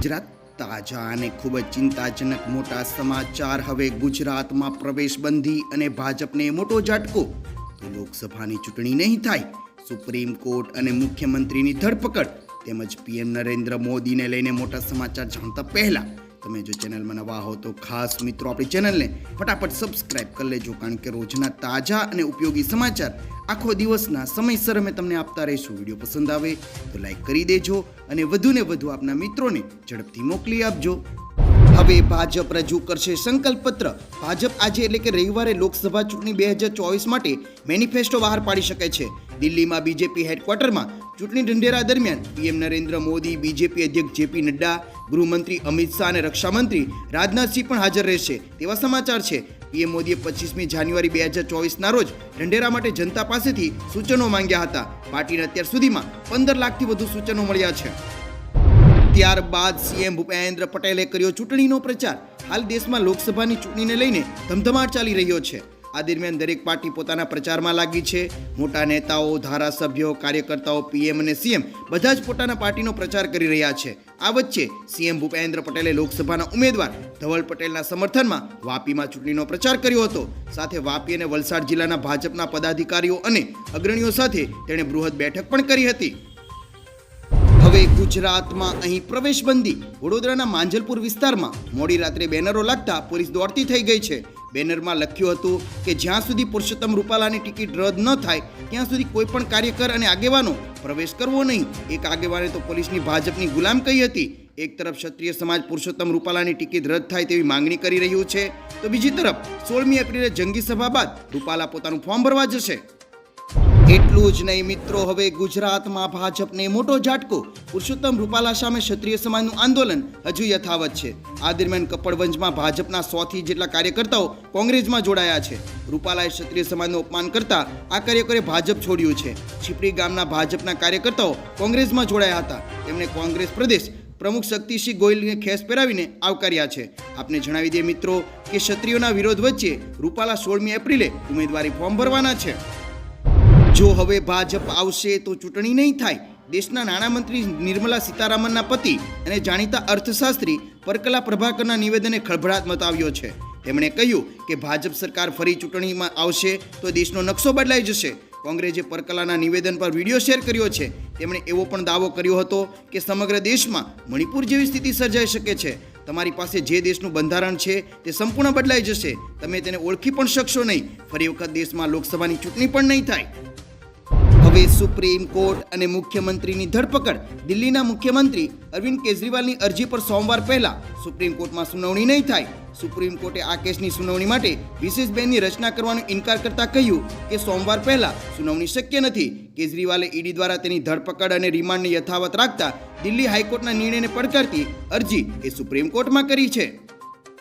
ગુજરાત તાજા અને ખૂબ જ ચિંતાજનક મોટા સમાચાર. હવે ગુજરાતમાં પ્રવેશબંધી અને ભાજપને મોટો ઝાટકો. લોકસભાની ચૂંટણી નહીં થાય, સુપ્રીમ કોર્ટ અને મુખ્યમંત્રીની ધરપકડ. તેમજ પીએમ નરેન્દ્ર મોદીને લઈને મોટા સમાચાર જાણતા પહેલા તમે જો ચેનલમાં નવા હો તો ખાસ મિત્રો આપણી ચેનલને ફટાફટ સબસ્ક્રાઇબ કરી લેજો, કારણ કે રોજના તાજા અને ઉપયોગી સમાચાર આખો દિવસના સમયસર અમે તમને આપતા રહીશું. વીડિયો પસંદ આવે તો લાઈક કરી દેજો અને વધુને વધુ આપના મિત્રોને ઝડપથી મોકલી આપજો. હવે ભાજપ રજૂ કરશે સંકલ્પ પત્ર ભાજપ આજે એટલે કે રવિવારે લોકસભા ચૂંટણી બે હજાર ચોવીસ માટે મેનિફેસ્ટો બહાર પાડી શકે છે. દિલ્હીમાં બીજેપી હેડક્વાર્ટરમાં ચૂંટણી ઢંઢેરા દરમિયાન પીએમ નરેન્દ્ર મોદી, બીજેપી અધ્યક્ષ જેપી નડ્ડા, ગૃહમંત્રી અમિત શાહ અને રક્ષામંત્રી રાજનાથસિંહ પણ હાજર રહેશે. તેવા સમાચાર છે. પીએમ મોદીએ પચીસમી જાન્યુઆરી બે હજાર ચોવીસના રોજ ઢંઢેરા માટે જનતા પાસેથી સૂચનો માંગ્યા હતા. પાર્ટીને અત્યાર સુધીમાં પંદર લાખથી વધુ સૂચનો મળ્યા છે. ત્યારબાદ સીએમ ભૂપેન્દ્ર પટેલે કર્યો ચૂંટણીનો પ્રચાર. હાલ દેશમાં લોકસભાની ચૂંટણીને લઈને ધમધમાટ ચાલી રહ્યો છે. આ દરમિયાન દરેક પાર્ટી પોતાના પ્રચારમાં લાગી છે. મોટા નેતાઓ, ધારાસભ્યો, કાર્યકર્તાઓ, પીએમ અને સીએમ બધા જ પોતાના પાર્ટીનો પ્રચાર કરી રહ્યા છે. આ વચ્ચે સીએમ ભૂપેન્દ્ર પટેલે લોકસભાના ઉમેદવાર ધવલ પટેલના સમર્થનમાં વાપીમાં ચૂંટણીનો પ્રચાર કર્યો હતો. સાથે વાપી અને વલસાડ જિલ્લાના ભાજપના પદાધિકારીઓ અને અગ્રણીઓ સાથે તેણે બૃહદ બેઠક પણ કરી હતી. હવે ગુજરાતમાં અહીં પ્રવેશબંધી. વડોદરાના માંજલપુર વિસ્તારમાં મોડી રાત્રે બેનરો લાગતા પોલીસ દોડતી થઈ ગઈ છે. બેનરમાં લખ્યું હતું કે જ્યાં સુધી પુરુષોત્તમ રૂપાલાની ટિકિટ રદ ન થાય, ત્યાં સુધી કોઈ પણ કાર્યકર અને આગેવાનો પ્રવેશ કરવો નહીં. એક આગેવાને તો પોલીસની ભાજપની ગુલામ કહી હતી, એક તરફ ક્ષત્રિય સમાજ પુરુષોત્તમ રૂપાલાની ટિકિટ રદ થાય તેવી માંગણી કરી રહ્યું છે, તો બીજી તરફ સોળમી એપ્રિલે જંગી સભા બાદ રૂપાલા પોતાનું ફોર્મ ભરવા જશે. એટલું જ નહીં મિત્રો, હવે ગુજરાતમાં ભાજપને મોટો ઝાટકો. પુરુષોત્તમ રૂપાલા સામે ક્ષત્રિય સમાજનું આંદોલન હજુ યથાવત છે. આ દરમિયાન કપડવંજમાં ભાજપના સોથી જેટલા કાર્યકર્તાઓ કોંગ્રેસમાં જોડાયા છે. રૂપાલાએ ક્ષત્રિય સમાજનું અપમાન કરતા આ કાર્યકરે ભાજપ છોડ્યું છે. છીપડી ગામના ભાજપના કાર્યકર્તાઓ કોંગ્રેસમાં જોડાયા હતા. તેમણે કોંગ્રેસ પ્રદેશ પ્રમુખ શક્તિસિંહ ગોયલને ખેસ પહેરાવીને આવકાર્યા છે. આપને જણાવી દઈએ મિત્રો કે ક્ષત્રિયોના વિરોધ વચ્ચે રૂપાલા સોળમી એપ્રિલે ઉમેદવારી ફોર્મ ભરવાના છે. જો હવે ભાજપ આવશે તો ચૂંટણી નહીં થાય. દેશના નાણામંત્રી નિર્મલા સીતારામનના પતિ અને જાણીતા અર્થશાસ્ત્રી પરકલા પ્રભાકરના નિવેદને ખળભળાટ મતાવ્યો છે. તેમણે કહ્યું કે ભાજપ સરકાર ફરી ચૂંટણીમાં આવશે તો દેશનો નકશો બદલાઈ જશે. કોંગ્રેસે પરકલાના નિવેદન પર વીડિયો શેર કર્યો છે. તેમણે એવો પણ દાવો કર્યો હતો કે સમગ્ર દેશમાં મણિપુર જેવી સ્થિતિ સર્જાઈ શકે છે. તમારી પાસે જે દેશનું બંધારણ છે તે સંપૂર્ણ બદલાઈ જશે. તમે તેને ઓળખી પણ શકશો નહીં. ફરી વખત દેશમાં લોકસભાની ચૂંટણી પણ નહીં થાય. હવે સુપ્રીમ કોર્ટ અને મુખ્યમંત્રીની ધરપકડ. દિલ્હીના મુખ્યમંત્રી અરવિંદ કેજરીવાલની અરજી પર સોમવાર પહેલા સુપ્રીમ કોર્ટમાં સુનાવણી નહીં થાય. સુપ્રીમ કોર્ટે આ કેસની સુનાવણી માટે વિશેષ બેનની રચના કરવાનો ઇનકાર કરતા કહ્યું કે સોમવાર પહેલા સુનાવણી શક્ય નથી. કેજરીવાલે ઈડી દ્વારા તેની ધરપકડ અને રિમાન્ડને યથાવત રાખતા દિલ્હી હાઈકોર્ટના નિર્ણયને પડકારતી અરજી એ સુપ્રીમ કોર્ટમાં કરી છે.